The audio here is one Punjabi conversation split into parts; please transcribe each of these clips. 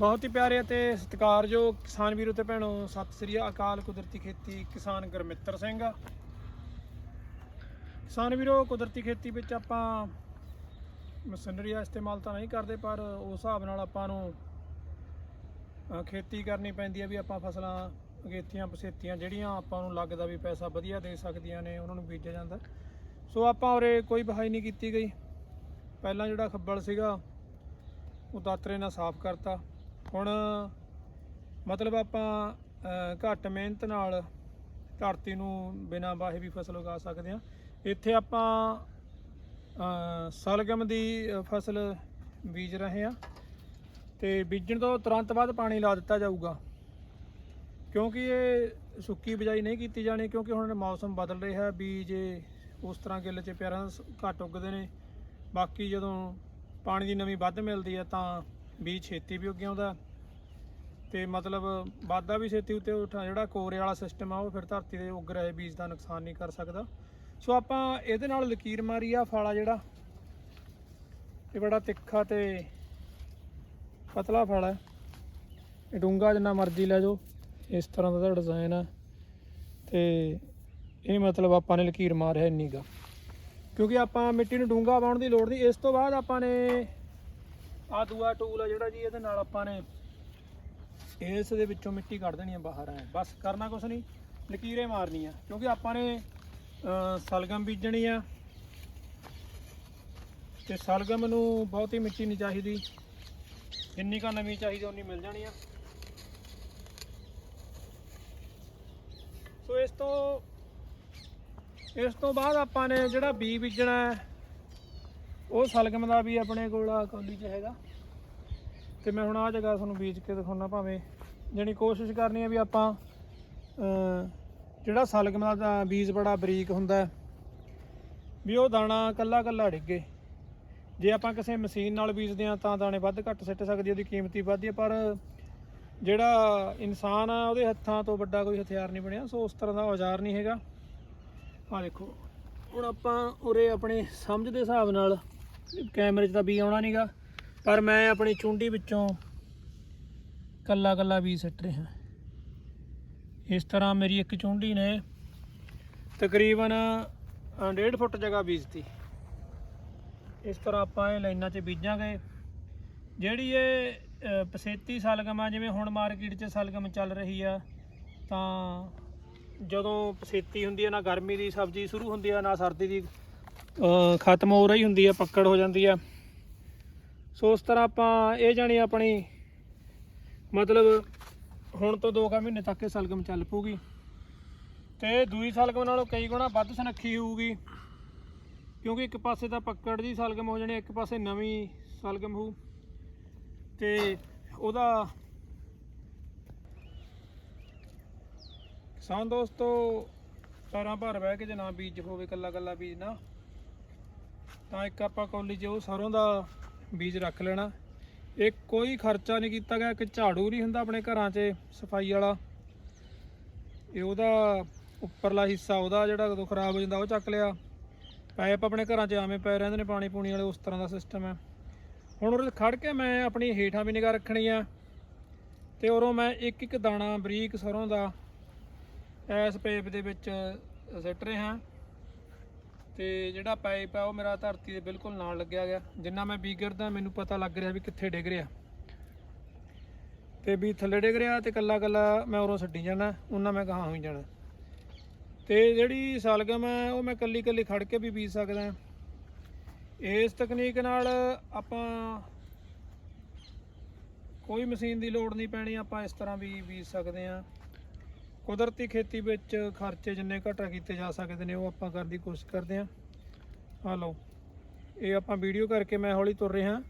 ਬਹੁਤ ਹੀ ਪਿਆਰੇ ਅਤੇ ਸਤਿਕਾਰਯੋਗ ਕਿਸਾਨ ਵੀਰੋ ਤੇ ਭੈਣੋ, ਸਤਿ ਸ੍ਰੀ ਅਕਾਲ, ਕੁਦਰਤੀ ਖੇਤੀ ਕਿਸਾਨ ਗੁਰਮਿੱਤਰ ਸਿੰਘ। ਕਿਸਾਨ ਵੀਰੋ, ਕੁਦਰਤੀ ਖੇਤੀ ਵਿੱਚ ਆਪਾਂ ਮਸ਼ੀਨਰੀ ਦਾ ਇਸਤੇਮਾਲ ਤਾਂ ਨਹੀਂ ਕਰਦੇ, ਪਰ ਉਸ ਹਿਸਾਬ ਨਾਲ ਆਪਾਂ ਨੂੰ ਖੇਤੀ ਕਰਨੀ ਪੈਂਦੀ ਹੈ ਵੀ ਆਪਾਂ ਫਸਲਾਂ, ਅਗੇਤੀਆਂ, ਪਸੇਤੀਆਂ ਜਿਹੜੀਆਂ ਆਪਾਂ ਨੂੰ ਲੱਗਦਾ ਵੀ ਪੈਸਾ ਵਧੀਆ ਦੇ ਸਕਦੀਆਂ ਨੇ, ਉਹਨਾਂ ਨੂੰ ਬੀਜਿਆ ਜਾਂਦਾ। ਸੋ ਆਪਾਂ ਉਰੇ ਕੋਈ ਬਹਾਈ ਨਹੀਂ ਕੀਤੀ ਗਈ। ਪਹਿਲਾਂ ਜਿਹੜਾ ਖੱਬਲ ਸੀਗਾ, ਉਹ ਦਾਤਰੇ ਨਾਲ ਸਾਫ਼ ਕਰਤਾ। ਹੁਣ ਮਤਲਬ ਆਪਾਂ ਘੱਟ ਮਿਹਨਤ ਨਾਲ ਧਰਤੀ ਨੂੰ ਬਿਨਾਂ ਵਾਹੇ ਵੀ ਫਸਲ ਉਗਾ ਸਕਦੇ ਹਾਂ। ਇੱਥੇ ਆਪਾਂ ਸਲਗਮ ਦੀ ਫਸਲ ਬੀਜ ਰਹੇ ਹਾਂ ਤੇ ਬੀਜਣ ਤੋਂ ਤੁਰੰਤ ਬਾਅਦ ਪਾਣੀ ਲਾ ਦਿੱਤਾ ਜਾਊਗਾ। ਕਿਉਂਕਿ ਇਹ ਸੁੱਕੀ ਬਿਜਾਈ ਨਹੀਂ ਕੀਤੀ ਜਾਣੀ, ਕਿਉਂਕਿ ਹੁਣ ਮੌਸਮ ਬਦਲ ਰਿਹਾ ਹੈ, ਬੀਜ ਉਸ ਤਰ੍ਹਾਂ ਗਿੱਲ ਚ ਪਿਆਰਾਂ ਘੱਟ ਉੱਗਦੇ ਨੇ। ਬਾਕੀ ਜਦੋਂ ਪਾਣੀ ਦੀ ਨਮੀ ਵੱਧ ਮਿਲਦੀ ਹੈ ਤਾਂ ਬੀਜ ਛੇਤੀ ਵੀ ਉੱਗ ਆਉਂਦਾ। ਤੇ ਮਤਲਬ ਵਾਧਾ ਵੀ ਛੇਤੀ ਉੱਤੇ ਉਠਾ ਜਿਹੜਾ ਕੋਰੇ ਵਾਲਾ ਸਿਸਟਮ ਆ, ਉਹ ਫਿਰ ਧਰਤੀ ਦੇ ਉੱਗ ਰਹੇ ਬੀਜ ਦਾ ਨੁਕਸਾਨ ਨਹੀਂ ਕਰ ਸਕਦਾ। ਸੋ ਆਪਾਂ ਇਹਦੇ ਨਾਲ ਲਕੀਰ ਮਾਰੀ ਆ ਫਾਲਾ ਜਿਹੜਾ। ਇਹ ਬੜਾ ਤਿੱਖਾ ਤੇ ਪਤਲਾ ਫਲ ਹੈ। ਇਹ ਡੂੰਗਾ ਜਿੰਨਾ ਮਰਜ਼ੀ ਲੈ ਜਾਓ। ਇਸ ਤਰ੍ਹਾਂ ਦਾ ਡਿਜ਼ਾਈਨ ਆ। ਤੇ ਇਹ ਮਤਲਬ ਆਪਾਂ ਨੇ ਲਕੀਰ ਮਾਰਿਆ ਇੰਨੀ ਗਾ ਕਿਉਂਕਿ ਆਪਾਂ ਮਿੱਟੀ ਨੂੰ ਡੂੰਗਾ ਪਾਉਣ ਦੀ ਲੋੜ ਨਹੀਂ। ਇਸ ਤੋਂ ਬਾਅਦ ਆਪਾਂ ਨੇ ਆ ਦੂਆ ਟੂਲ ਆ ਜਿਹੜਾ ਜੀ ਇਹਦੇ ਨਾਲ ਆਪਾਂ ਨੇ ਇਸ ਦੇ ਵਿੱਚੋਂ ਮਿੱਟੀ ਕੱਢ ਦੇਣੀ ਆ ਬਾਹਰ ਐ। ਬਸ ਕਰਨਾ ਕੁਛ ਨਹੀਂ ਲਕੀਰੇ ਮਾਰਨੀ ਆ। ਕਿਉਂਕਿ ਆਪਾਂ ਨੇ ਸਲਗਮ ਬੀਜਣੀ ਆ ਤੇ ਸਲਗਮ ਨੂੰ ਬਹੁਤੀ ਮਿੱਟੀ ਨਹੀਂ ਚਾਹੀਦੀ। ਜਿੰਨੀ ਕਾ ਨਵੀਂ ਚਾਹੀਦੀ ਉਨੀ ਮਿਲ ਜਾਣੀ ਆ। ਸੋ ਇਸ ਤੋਂ ਇਸ ਤੋਂ ਬਾਅਦ ਆਪਾਂ ਨੇ ਜਿਹੜਾ ਬੀ ਬੀਜਣਾ ਹੈ, ਉਹ ਸਲਗਮ ਦਾ ਵੀ ਆਪਣੇ ਕੋਲ ਆ, ਕੌਲੀ 'ਚ ਹੈਗਾ। ਤੇ ਮੈਂ ਹੁਣ ਆ ਜਗ੍ਹਾ ਤੁਹਾਨੂੰ ਬੀਜ ਕੇ ਦਿਖਾਉਣਾ ਭਾਵੇਂ। ਜਾਣੀ ਕੋਸ਼ਿਸ਼ ਕਰਨੀ ਹੈ ਵੀ ਆਪਾਂ ਜਿਹੜਾ ਸਲਗਮ ਦਾ ਬੀਜ ਬੜਾ ਬਰੀਕ ਹੁੰਦਾ ਵੀ ਉਹ ਦਾਣਾ ਕੱਲਾ ਕੱਲਾ ਡਿੱਗੇ। ਜੇ ਆਪਾਂ ਕਿਸੇ ਮਸ਼ੀਨ ਨਾਲ ਬੀਜਦੇ ਆ ਤਾਂ ਦਾਣੇ ਵੱਧ ਘੱਟ ਸਿੱਟ ਸਕਦੀ ਉਹਦੀ ਕੀਮਤੀ ਵੱਧਦੀ ਹੈ ਪਰ ਜਿਹੜਾ ਇਨਸਾਨ ਆ, ਉਹਦੇ ਹੱਥਾਂ ਤੋਂ ਵੱਡਾ ਕੋਈ ਹਥਿਆਰ ਨਹੀਂ ਬਣਿਆ, ਸੋ ਉਸ ਤਰ੍ਹਾਂ ਦਾ ਔਜ਼ਾਰ ਨਹੀਂ ਹੈਗਾ। ਆ ਦੇਖੋ, ਹੁਣ ਆਪਾਂ ਉਰੇ ਆਪਣੇ ਸਮਝ ਦੇ ਹਿਸਾਬ ਨਾਲ ਕੈਮਰੇ 'ਚ ਤਾਂ ਵੀ ਆਉਣਾ ਨਹੀਂਗਾ ਪਰ ਮੈਂ ਆਪਣੀ ਚੁੰਡੀ ਵਿੱਚੋਂ ਕੱਲਾ ਕੱਲਾ ਵੀ ਸਿੱਟ ਰਿਹਾ। ਇਸ ਤਰ੍ਹਾਂ ਮੇਰੀ ਇੱਕ ਚੁੰਡੀ ਨੇ ਤਕਰੀਬਨ 1.5 ਫੁੱਟ ਜਗ੍ਹਾ ਬੀਜਤੀ। ਇਸ ਤਰ੍ਹਾਂ ਆਪਾਂ ਇਹ ਲਾਈਨਾਂ 'ਚ ਬੀਜਾਂਗੇ। ਜਿਹੜੀ ਇਹ ਅ, ਪਸੇਤੀ ਸਲਗਮ ਆ ਜਿਵੇਂ ਹੁਣ ਮਾਰਕੀਟ 'ਚ ਸਲਗਮ ਚੱਲ ਰਹੀ ਆ ਤਾਂ ਜਦੋਂ ਪਸੇਤੀ ਹੁੰਦੀ ਹੈ ਨਾ ਗਰਮੀ ਦੀ ਸਬਜ਼ੀ ਸ਼ੁਰੂ ਹੁੰਦੀ ਆ ਨਾ ਸਰਦੀ ਦੀ ਖਤਮ ਹੋ ਰਹੀ ਹੁੰਦੀ ਆ ਪੱਕੜ ਹੋ ਜਾਂਦੀ ਆ ਸੋ ਉਸ ਤਰ੍ਹਾਂ ਆਪਾਂ ਇਹ ਜਾਣੀ ਆਪਣੀ ਮਤਲਬ ਹੁਣ ਤੋਂ 2 ਮਹੀਨੇ ਤੱਕ ਇਹ ਸਲਗਮ ਚੱਲ ਪੂਗੀ ਤੇ ਦੂਈ ਸਲਗਮ ਨਾਲੋਂ ਕਈ ਗੁਣਾ ਵੱਧ ਸੁਨੱਖੀ ਹੋਊਗੀ। ਕਿਉਂਕਿ ਇੱਕ ਪਾਸੇ ਤਾਂ ਪੱਕੜ ਦੀ ਸਲਗਮ ਹੋ ਜਾਣੀ, ਇੱਕ ਪਾਸੇ ਨਵੀਂ ਸਲਗਮ ਹੋਊ। ਤੇ ਉਹਦਾ ਕਿਸਾਨ ਦੋਸਤੋ ਪੈਰਾਂ ਭਰ ਬਹਿ ਕੇ ਜੇ ਨਾ ਬੀਜ ਹੋਵੇ ਕੱਲਾ ਕੱਲਾ ਬੀਜ ਨਾ। ਤਾਂ ਇੱਕ ਆਪਾਂ ਕੌਲੀ 'ਚ ਉਹ ਸਰੋਂ ਦਾ ਬੀਜ ਰੱਖ ਲੈਣਾ। ਇਹ ਕੋਈ ਖਰਚਾ ਨਹੀਂ ਕੀਤਾ ਗਿਆ, ਇੱਕ ਝਾੜੂ ਨਹੀਂ ਹੁੰਦਾ ਆਪਣੇ ਘਰਾਂ 'ਚ ਸਫ਼ਾਈ ਵਾਲਾ। ਇਹ ਉਹਦਾ ਉੱਪਰਲਾ ਹਿੱਸਾ, ਉਹਦਾ ਜਿਹੜਾ ਕਦੋਂ ਖਰਾਬ ਹੋ ਜਾਂਦਾ ਉਹ ਚੱਕ ਲਿਆ। ਪਾਈਪ ਆਪਣੇ ਘਰਾਂ 'ਚ ਆਵੇਂ ਪਏ ਰਹਿੰਦੇ ਨੇ, ਪਾਣੀ ਪੂਣੀ ਵਾਲੇ, ਉਸ ਤਰ੍ਹਾਂ ਦਾ ਸਿਸਟਮ ਹੈ। ਹੁਣ ਉਰੇ ਖੜ ਕੇ ਮੈਂ ਆਪਣੀ ਹੇਠਾਂ ਵੀ ਨਿਗਾਹ ਰੱਖਣੀ ਆ ਤੇ ਉਰੋਂ ਮੈਂ ਇੱਕ ਇੱਕ ਦਾਣਾ ਬਰੀਕ ਸਰੋਂ ਦਾ ਇਸ ਪੇਪ ਦੇ ਵਿੱਚ ਸਿੱਟ ਰਿਹਾ। ਤੇ ਜਿਹੜਾ ਪਾਈਪ ਆ, ਉਹ ਮੇਰਾ ਧਰਤੀ ਦੇ ਬਿਲਕੁਲ ਨਾਲ ਲੱਗਿਆ ਗਿਆ। ਜਿੰਨਾ ਮੈਂ ਬੀਗਰਦਾ ਮੈਨੂੰ ਪਤਾ ਲੱਗ ਰਿਹਾ ਵੀ ਕਿੱਥੇ ਡਿੱਗ ਰਿਹਾ। ਤੇ ਵੀ ਥੱਲੇ ਡਿੱਗ ਰਿਹਾ ਤੇ ਕੱਲਾ ਕੱਲਾ ਮੈਂ ਉਰੋਂ ਛੱਡੀ ਜਾਣਾ, ਉਹਨਾਂ ਮੈਂ ਕਹਾਂ ਹੋਈ ਜਾਣਾ। ਤੇ ਜਿਹੜੀ ਸਲਗਮ ਹੈ ਉਹ ਮੈਂ ਕੱਲੀ ਕੱਲੀ ਖੜ ਕੇ ਵੀ ਬੀਜ ਸਕਦਾ। ਇਸ ਤਕਨੀਕ ਨਾਲ ਆਪਾਂ ਕੋਈ ਮਸ਼ੀਨ ਦੀ ਲੋੜ ਨਹੀਂ ਪੈਣੀ, ਆਪਾਂ ਇਸ ਤਰ੍ਹਾਂ ਵੀ ਬੀਜ ਸਕਦੇ ਹਾਂ। ਕੁਦਰਤੀ ਖੇਤੀ ਵਿੱਚ ਖਰਚੇ ਜਿੰਨੇ ਘਟਾ ਕੀਤੇ ਜਾ ਸਕਦੇ ਨੇ, ਉਹ ਆਪਾਂ ਕਰਨ ਦੀ ਕੋਸ਼ਿਸ਼ ਕਰਦੇ ਹਾਂ। ਆ ਲਓ, ਇਹ ਆਪਾਂ ਵੀਡੀਓ ਕਰਕੇ ਮੈਂ ਹੌਲੀ ਤੁਰ ਰਿਹਾ।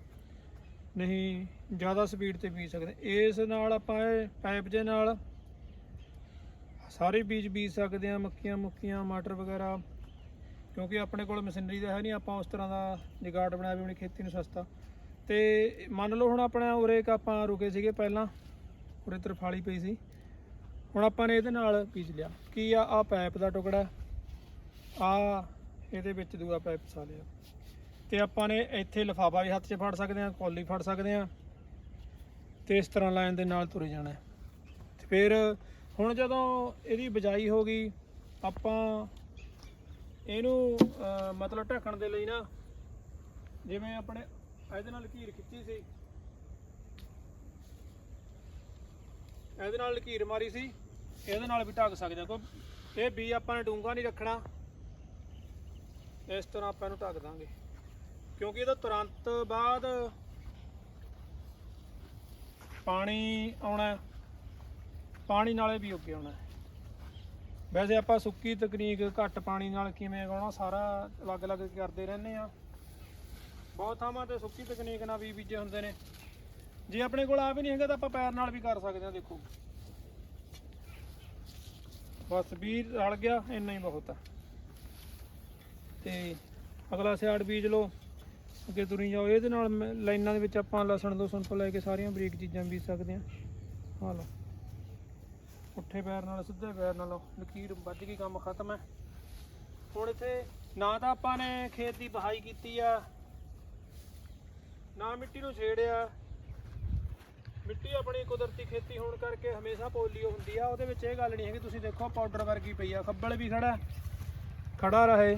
ਨਹੀਂ, ਜ਼ਿਆਦਾ ਸਪੀਡ ਤੇ ਬੀਜ ਸਕਦੇ। ਇਸ ਨਾਲ ਆਪਾਂ ਇਹ ਪਾਈਪ ਦੇ ਨਾਲ ਸਾਰੇ ਬੀਜ ਬੀਜ ਸਕਦੇ ਆ ਮੱਕੀਆਂ ਮੁੱਕੀਆਂ, ਮਟਰ ਵਗੈਰਾ। ਕਿਉਂਕਿ ਆਪਣੇ ਕੋਲ ਮਸ਼ੀਨਰੀ ਤਾਂ ਹੈ ਨਹੀਂ, ਆਪਾਂ ਉਸ ਤਰ੍ਹਾਂ ਦਾ ਜਗਾੜ ਬਣਾਇਆ ਵੀ ਆਪਣੀ ਖੇਤੀ ਨੂੰ ਸਸਤਾ। ਤੇ ਮੰਨ ਲਓ ਹੁਣ ਆਪਣਾ ਉਰੇ ਇੱਕ ਆਪਾਂ ਰੁਕੇ ਸੀਗੇ ਪਹਿਲਾਂ, ਉਰੇ ਤਰਫਾਲੀ ਪਈ ਸੀ। ਹੁਣ ਆਪਾਂ ਨੇ ਇਹਦੇ ਨਾਲ ਬੀਜ ਲਿਆ? ਕੀ ਆ? ਆ ਪਾਈਪ ਦਾ ਟੁਕੜਾ। ਆ ਇਹਦੇ ਵਿੱਚ ਦੂਆ ਪਾਈਪ ਫਸਾ ਲਿਆ। ਤੇ ਆਪਾਂ ਨੇ ਇੱਥੇ ਲਿਫਾਫਾ ਵੀ ਹੱਥ 'ਚ ਫੜ ਸਕਦੇ ਆ ਕੌਲੀ ਫੜ ਸਕਦੇ ਆ ਤੇ ਇਸ ਤਰ੍ਹਾਂ ਲਾਈਨ ਦੇ ਨਾਲ ਤੁਰੇ ਜਾਣਾ ਹੈ। ਤੇ ਫਿਰ ਹੁਣ ਜਦੋਂ ਇਹਦੀ ਬਜਾਈ ਹੋ ਗਈ, ਆਪਾਂ ਇਹਨੂੰ ਮਤਲਬ ਢੱਕਣ ਦੇ ਲਈ ਨਾ, ਜਿਵੇਂ ਆਪਣੇ ਇਹਦੇ ਨਾਲ ਲਕੀਰ ਖਿੱਚੀ ਸੀ। ਇਹਦੇ ਨਾਲ ਲਕੀਰ ਮਾਰੀ ਸੀ। ਇਹਦੇ ਨਾਲ ਵੀ ਢੱਕ ਸਕਦੇ ਹਾਂ ਕੋਈ। ਇਹ ਬੀ ਆਪਾਂ ਨੇ ਡੂੰਗਾ ਨਹੀਂ ਰੱਖਣਾ। ਇਸ ਤਰ੍ਹਾਂ ਆਪਾਂ ਇਹਨੂੰ ਢੱਕ ਦਾਂਗੇ। ਕਿਉਂਕਿ ਇਹਦਾ ਤੁਰੰਤ ਬਾਅਦ ਪਾਣੀ ਆਉਣਾ ਪਾਣੀ ਨਾਲੇ ਵੀ ਉੱਗੇ ਆਉਣਾ ਵੈਸੇ ਆਪਾਂ ਸੁੱਕੀ ਤਕਨੀਕ ਘੱਟ ਪਾਣੀ ਨਾਲ ਕਿਵੇਂ ਉਗਾਉਣਾ ਸਾਰਾ ਅਲੱਗ-ਅਲੱਗ ਕਰਦੇ ਰਹਿੰਦੇ ਆ ਬਹੁਤ ਥਾਵਾਂ ਤੇ ਸੁੱਕੀ ਤਕਨੀਕ ਨਾਲ ਵੀ ਬੀਜੇ ਹੁੰਦੇ ਨੇ। ਜੇ ਆਪਣੇ ਕੋਲ ਆ ਵੀ ਨਹੀਂ ਹੈਗਾ ਤਾਂ ਆਪਾਂ ਪੈਰ ਨਾਲ ਵੀ ਕਰ ਸਕਦੇ ਆ ਦੇਖੋ। ਬਸ ਵੀ ਰਲ ਗਿਆ, ਇੰਨਾ ਹੀ ਬਹੁਤ ਆ। ਤੇ ਅਗਲਾ ਸਿਆੜ ਬੀਜ ਲਓ, ਅੱਗੇ ਤੁਰੀ ਜਾਓ। ਇਹਦੇ ਨਾਲ ਮੈਂ- ਲਾਈਨਾਂ ਦੇ ਵਿੱਚ ਆਪਾਂ ਲਸਣ ਲਸਣ ਤੋਂ ਲੈ ਕੇ ਸਾਰੀਆਂ ਬਰੀਕ ਚੀਜ਼ਾਂ ਬੀਜ ਸਕਦੇ ਆ ਹਾਂ ਲਓ। ਪੁੱਠੇ ਪੈਰ ਨਾਲ, ਸਿੱਧੇ ਪੈਰ ਨਾਲ ਲਕੀਰ ਵੱਜ ਗਈ ਕੰਮ ਖਤਮ ਹੈ। ਹੁਣ ਇੱਥੇ ਨਾ ਤਾਂ ਆਪਾਂ ਨੇ ਖੇਤ ਦੀ ਬਹਾਈ ਕੀਤੀ ਆ, ਨਾ ਮਿੱਟੀ ਨੂੰ ਛੇੜਿਆ। ਮਿੱਟੀ ਆਪਣੀ ਕੁਦਰਤੀ ਖੇਤੀ ਹੋਣ ਕਰਕੇ ਹਮੇਸ਼ਾ ਪੋਲੀਓ ਹੁੰਦੀ ਆ, ਉਹਦੇ ਵਿੱਚ ਇਹ ਗੱਲ ਨਹੀਂ ਹੈਗੀ, ਤੁਸੀਂ ਦੇਖੋ ਪਾਊਡਰ ਵਰਗੀ ਪਈ ਆ, ਖੱਬਲ ਵੀ ਖੜਾ ਖੜਾ ਰਹੇ।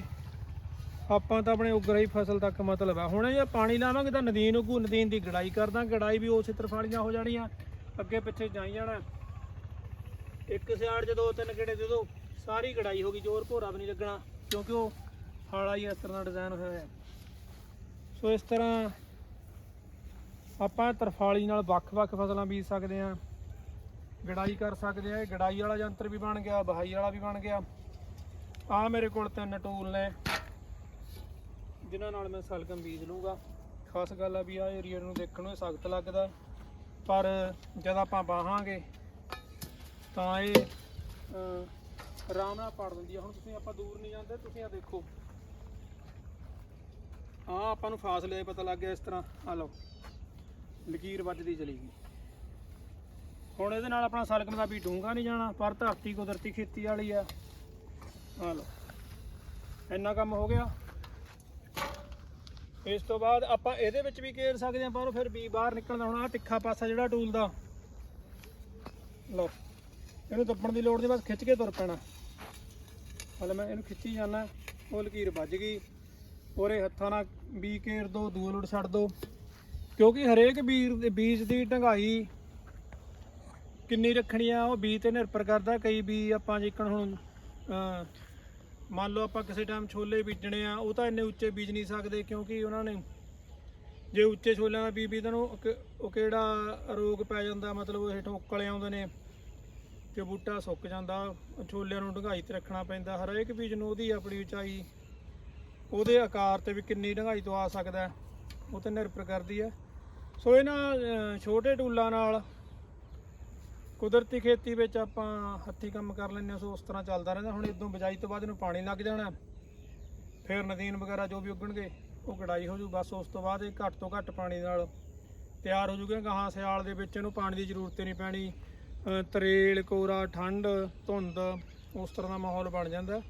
ਆਪਾਂ ਤਾਂ ਆਪਣੇ ਉਗਰ ਹੀ ਫਸਲ ਤੱਕ ਮਤਲਬ ਆ। ਹੁਣ ਇਹ ਪਾਣੀ ਲਾਵਾਂਗੇ ਤਾਂ ਨਦੀਨ ਉਗੂ, ਨਦੀਨ ਦੀ ਗੜਾਈ ਕਰਦਾ, ਗੜਾਈ ਵੀ ਉਸੇ ਤਰਫਾਲੀਆਂ ਹੋ ਜਾਣੀਆਂ, ਅੱਗੇ ਪਿੱਛੇ ਜਾਈ ਜਾਣਾ। ਇੱਕ ਸਿਆੜ ਚ ਦੋ ਤਿੰਨ ਗੇੜੇ ਦੇ ਦੋ, ਸਾਰੀ ਗੜਾਈ ਹੋ ਗਈ, ਜ਼ੋਰ ਭੋਰਾ ਵੀ ਨਹੀਂ ਲੱਗਣਾ, ਕਿਉਂਕਿ ਉਹ ਹਾਲਾ ਹੀ ਇਸ ਤਰ੍ਹਾਂ ਦਾ ਡਿਜ਼ਾਈਨ ਹੋਇਆ। ਹੈ ਸੋ ਇਸ ਤਰ੍ਹਾਂ ਆਪਾਂ ਤਰਫਾਲੀ ਨਾਲ ਵੱਖ-ਵੱਖ ਫਸਲਾਂ ਬੀਜ ਸਕਦੇ ਹਾਂ। ਗੜਾਈ ਕਰ ਸਕਦੇ ਆ ਇਹ ਗੜਾਈ ਵਾਲਾ ਯੰਤਰ ਵੀ ਬਣ ਗਿਆ, ਬਹਾਈ ਵਾਲਾ ਵੀ ਬਣ ਗਿਆ। ਆ ਮੇਰੇ ਕੋਲ ਤਿੰਨ ਟੂਲ ਨੇ। ਜਿਨ੍ਹਾਂ ਨਾਲ ਮੈਂ ਸਲਗਮ ਬੀਜ ਲੂੰਗਾ ਖਾਸ ਗੱਲ ਆ ਵੀ ਆ ਏਰੀਆ ਨੂੰ ਦੇਖਣ ਨੂੰ ਸਖਤ ਲੱਗਦਾ। ਪਰ ਜਦ ਆਪਾਂ ਬਾਹਾਂਗੇ ਤਾਂ ਇਹ ਆਰਾਮ ਨਾਲ ਪੜ ਦਿੰਦੀ ਆ। ਹੁਣ ਤੁਸੀਂ ਆਪਾਂ ਦੂਰ ਨਹੀਂ ਜਾਂਦੇ, ਤੁਸੀਂ ਆ ਦੇਖੋ। ਆ ਆਪਾਂ ਨੂੰ ਫਾਸਲੇ ਪਤਾ ਲੱਗ ਗਿਆ ਇਸ ਤਰ੍ਹਾਂ। ਆ ਲਓ। ਲਕੀਰ ਵੱਜਦੀ ਚਲੀ ਗਈ। ਹੁਣ ਇਹਦੇ ਨਾਲ ਆਪਣਾ ਸਲਗਮ ਦਾ ਵੀ ਡੂੰਗਾ ਨਹੀਂ ਜਾਣਾ, ਪਰ ਧਰਤੀ ਕੁਦਰਤੀ ਖੇਤੀ ਵਾਲੀ ਆ। ਆ ਲਓ, ਇੰਨਾ ਕੰਮ ਹੋ ਗਿਆ। ਇਸ ਤੋਂ ਬਾਅਦ ਆਪਾਂ ਇਹਦੇ ਵਿੱਚ ਵੀ ਘੇਰ ਸਕਦੇ ਹਾਂ ਪਰ ਫਿਰ ਵੀ ਬਾਹਰ ਨਿਕਲਦਾ ਹੁਣ ਆ ਤਿੱਖਾ ਪਾਸਾ ਜਿਹੜਾ ਟੂਲ ਦਾ, ਲਓ, ਇਹਨੂੰ ਦੱਬਣ ਦੀ ਲੋੜ ਨਹੀਂ, ਬਸ ਖਿੱਚ ਕੇ ਤੁਰ ਪੈਣਾ। ਹਲੇ ਮੈਂ ਇਹਨੂੰ ਖਿੱਚੀ ਜਾਣਾ ਉਹ ਲਕੀਰ ਵੱਜ ਗਈ। ਉਹਰੇ ਹੱਥਾਂ ਨਾਲ ਵੀ ਕੇਰ ਦੋ ਦੂਰ ਲੋੜ ਛੱਡ ਦੋ। ਕਿਉਂਕਿ ਹਰੇਕ ਬੀਜ ਬੀਜ ਦੀ ਢੰਗਾਈ ਕਿੰਨੀ ਰੱਖਣੀ ਆ, ਉਹ ਬੀਜ ਤੇ ਨਿਰਭਰ ਕਰਦਾ। ਕਈ ਬੀਜ ਆਪਾਂ ਜੇਕਰ ਹੁਣ ਮੰਨ ਲਓ ਆਪਾਂ ਕਿਸੇ ਟਾਈਮ ਛੋਲੇ ਬੀਜਣੇ ਆ, ਉਹ ਤਾਂ ਇੰਨੇ ਉੱਚੇ ਬੀਜ ਨਹੀਂ ਸਕਦੇ ਕਿਉਂਕਿ ਉਹਨਾਂ ਨੇ ਜੇ ਉੱਚੇ ਛੋਲਿਆਂ ਦਾ ਬੀਜ ਬੀਜਣ, ਉਹ ਕਿਹੜਾ ਰੋਗ ਪੈ ਜਾਂਦਾ? ਮਤਲਬ ਉਹ ਠੋਕਲੇ ਆਉਂਦੇ ਨੇ ਤੇ ਬੂਟਾ ਸੁੱਕ ਜਾਂਦਾ। ਛੋਲਿਆਂ ਨੂੰ ਢੰਗਾਈ ਤੇ ਰੱਖਣਾ ਪੈਂਦਾ। ਹਰੇਕ ਬੀਜ ਨੂੰ ਉਹਦੀ ਆਪਣੀ ਉਚਾਈ, ਉਹਦੇ ਆਕਾਰ ਤੇ ਵੀ ਕਿੰਨੀ ਢੰਗਾਈ ਤੋਂ ਆ ਸਕਦਾ ਉਹ ਤੇ ਨਿਰਭਰ ਕਰਦੀ ਹੈ। ਸੋ ਇਹਨਾਂ ਛੋਟੇ ਟੂਲਾਂ ਨਾਲ ਕੁਦਰਤੀ ਖੇਤੀ ਵਿੱਚ ਆਪਾਂ ਹੱਥੀ ਕੰਮ ਕਰ ਲੈਂਦੇ ਹਾਂ, ਸੋ ਉਸ ਤਰ੍ਹਾਂ ਚੱਲਦਾ ਰਹਿੰਦਾ। ਹੁਣ ਇਦੋਂ ਬਜਾਈ ਤੋਂ ਬਾਅਦ ਇਹਨੂੰ ਪਾਣੀ ਲੱਗ ਜਾਣਾ। ਫਿਰ ਨਦੀਨ ਵਗੈਰਾ ਜੋ ਵੀ ਉੱਗਣਗੇ, ਉਹ ਕਢਾਈ ਹੋ ਜੂ ਬਸ ਉਸ ਤੋਂ ਬਾਅਦ ਇਹ ਘੱਟ ਤੋਂ ਘੱਟ ਪਾਣੀ ਨਾਲ ਤਿਆਰ ਹੋ ਜੂਗੇ ਗਾਹਾਂ ਸਿਆਲ ਦੇ ਵਿੱਚ ਇਹਨੂੰ ਪਾਣੀ ਦੀ ਜ਼ਰੂਰਤ ਹੀ ਨਹੀਂ ਪੈਣੀ। ਤਰੇਲ, ਕੋਰਾ, ਠੰਡ, ਧੁੰਦ, ਉਸ ਤਰ੍ਹਾਂ ਦਾ ਮਾਹੌਲ ਬਣ ਜਾਂਦਾ।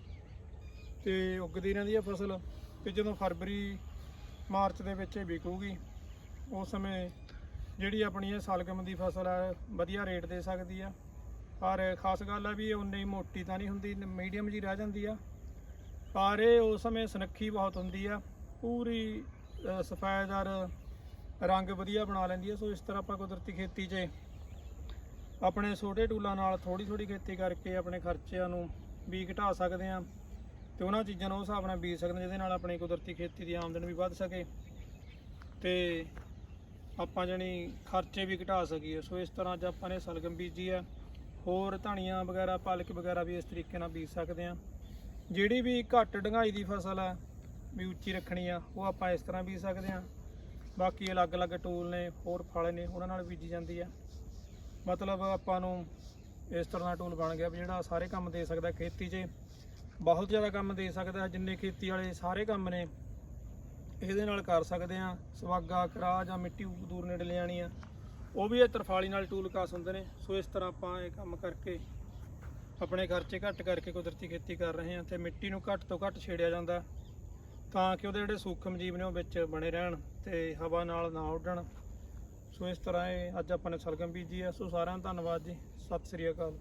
ਤੇ ਉੱਗਦੀ ਰਹਿੰਦੀ ਹੈ ਫਸਲ। ਤੇ ਜਦੋਂ ਫਰਵਰੀ, ਮਾਰਚ ਦੇ ਵਿੱਚ ਇਹ ਵਿਕੂਗੀ। ਉਸ ਸਮੇਂ ਜਿਹੜੀ ਆਪਣੀ ਇਹ ਸਲਗਮ ਦੀ ਫਸਲ ਹੈ ਵਧੀਆ ਰੇਟ ਦੇ ਸਕਦੀ ਆ। ਪਰ ਖਾਸ ਗੱਲ ਆ ਵੀ ਇਹ ਉਨੀ ਮੋਟੀ ਤਾਂ ਨਹੀਂ ਹੁੰਦੀ ਮੀਡੀਅਮ ਜੀ ਰਹਿ ਜਾਂਦੀ ਆ। ਪਰ ਇਹ ਉਸ ਸਮੇਂ ਸੁਨੱਖੀ ਬਹੁਤ ਹੁੰਦੀ ਆ। ਪੂਰੀ ਅ, ਰੰਗ ਵਧੀਆ ਬਣਾ ਲੈਂਦੀ ਆ। ਸੋ ਇਸ ਤਰ੍ਹਾਂ ਆਪਾਂ ਕੁਦਰਤੀ ਖੇਤੀ 'ਚ ਆਪਣੇ ਛੋਟੇ ਟੂਲਾਂ ਨਾਲ ਥੋੜੀ ਥੋੜੀ ਖੇਤੀ ਕਰਕੇ ਆਪਣੇ ਖਰਚਿਆਂ ਨੂੰ ਵੀ ਘਟਾ ਸਕਦੇ ਆ ਤੇ ਉਹਨਾਂ ਚੀਜ਼ਾਂ ਨੂੰ ਉਸ ਹਿਸਾਬ ਨਾਲ ਬੀਜ ਸਕਦੇ ਜਿਹਦੇ ਨਾਲ ਆਪਣੀ ਕੁਦਰਤੀ ਖੇਤੀ ਦੀ ਆਮਦਨ ਵੀ ਵੱਧ ਸਕੇ। ਤੇ ਆਪਾਂ ਜਣੀ ਖਰਚੇ ਵੀ ਘਟਾ ਸਕੀਏ। ਸੋ ਇਸ ਤਰ੍ਹਾਂ ਅੱਜ ਆਪਾਂ ਨੇ ਸਲਗਮ ਬੀਜੀ ਆ। ਹੋਰ ਧਨੀਆ ਵਗੈਰਾ, ਪਾਲਕ ਵਗੈਰਾ ਵੀ ਇਸ ਤਰੀਕੇ ਨਾਲ ਬੀਜ ਸਕਦੇ ਆ। ਜਿਹੜੀ ਵੀ ਘੱਟ ਡੰਗਾਈ ਦੀ ਫਸਲ ਆ, ਵੀ ਉੱਚੀ ਰੱਖਣੀ ਆ, ਉਹ ਆਪਾਂ ਇਸ ਤਰ੍ਹਾਂ ਬੀਜ ਸਕਦੇ ਆ। ਬਾਕੀ ਅਲੱਗ-ਅਲੱਗ ਟੂਲ ਨੇ, ਹੋਰ ਫਲ ਨੇ, ਉਹਨਾਂ ਨਾਲ ਬੀਜੀ ਜਾਂਦੀ ਆ। ਮਤਲਬ ਆਪਾਂ ਨੂੰ ਇਸ ਤਰ੍ਹਾਂ ਦਾ ਟੂਲ ਬਣ ਗਿਆ ਵੀ ਜਿਹੜਾ ਸਾਰੇ ਕੰਮ ਦੇ ਸਕਦਾ ਖੇਤੀ 'ਚ। ਬਹੁਤ ਜ਼ਿਆਦਾ ਕੰਮ ਦੇ ਸਕਦਾ, ਜਿੰਨੇ ਖੇਤੀ ਵਾਲੇ ਸਾਰੇ ਕੰਮ ਨੇ। ਇਹਦੇ ਨਾਲ ਕਰ ਸਕਦੇ ਆ ਸਵਾਗਾ ਕਰਾ ਜਾਂ ਮਿੱਟੀ ਦੂਰ ਨੇੜੇ ਲਿਆਣੀ ਆ। ਉਹ ਵੀ ਇਹ ਤਰਫਾਲੀ ਨਾਲ ਟੂਲ ਕਾਸ ਹੁੰਦੇ ਨੇ। ਸੋ ਇਸ ਤਰ੍ਹਾਂ ਆਪਾਂ ਇਹ ਕੰਮ ਕਰਕੇ ਆਪਣੇ ਖਰਚੇ ਘੱਟ ਕਰਕੇ ਕੁਦਰਤੀ ਖੇਤੀ ਕਰ ਰਹੇ ਹਾਂ ਤੇ ਮਿੱਟੀ ਨੂੰ ਘੱਟ ਤੋਂ ਘੱਟ ਛੇੜਿਆ ਜਾਂਦਾ। ਤਾਂ ਕਿ ਉਹਦੇ ਜਿਹੜੇ ਸੂਖਮ ਜੀਵ ਨੇ ਉਹ ਵਿੱਚ ਬਣੇ ਰਹਿਣ ਤੇ ਹਵਾ ਨਾਲ ਨਾ ਉੱਡਣ। ਸੋ ਇਸ ਤਰ੍ਹਾਂ ਇਹ ਅੱਜ ਆਪਾਂ ਨੇ ਸਰਗਮ ਬੀਜੀ ਆ। ਸੋ ਸਾਰਿਆਂ ਦਾ ਧੰਨਵਾਦ ਜੀ। ਸਤਿ ਸ੍ਰੀ ਅਕਾਲ।